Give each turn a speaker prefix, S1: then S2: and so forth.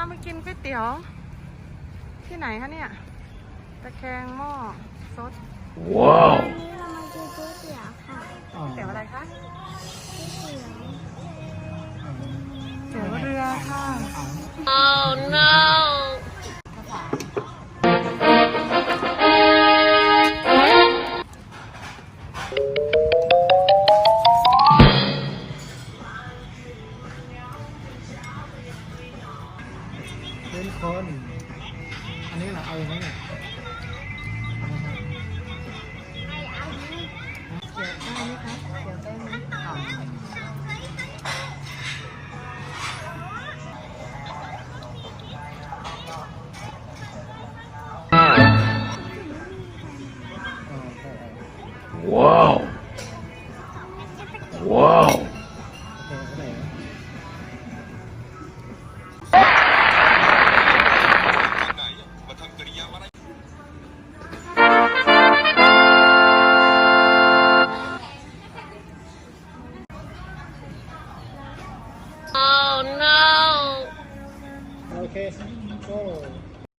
S1: เรามากินก๋วยเตี๋ยว ที่ไหนคะเนี่ย ตะแคงหม้อซด
S2: ว้าววันนี้เรามากินก๋วยเตี๋ยวค่ะก
S3: ๋ว
S1: ยเตี๋ยวอะไรคะก๋
S2: วย
S1: เตี๋ยวเตี๋ยวเรือค่ะ
S3: oh no เป็นคน อันนี้เหรอเอาอย่างนี้เนี่ย
S2: เก
S1: ี่ยวได้
S4: ไหม
S1: คะ
S4: เตี๋ยวได้ไหมเอาเอา
S3: ไโอเคโก้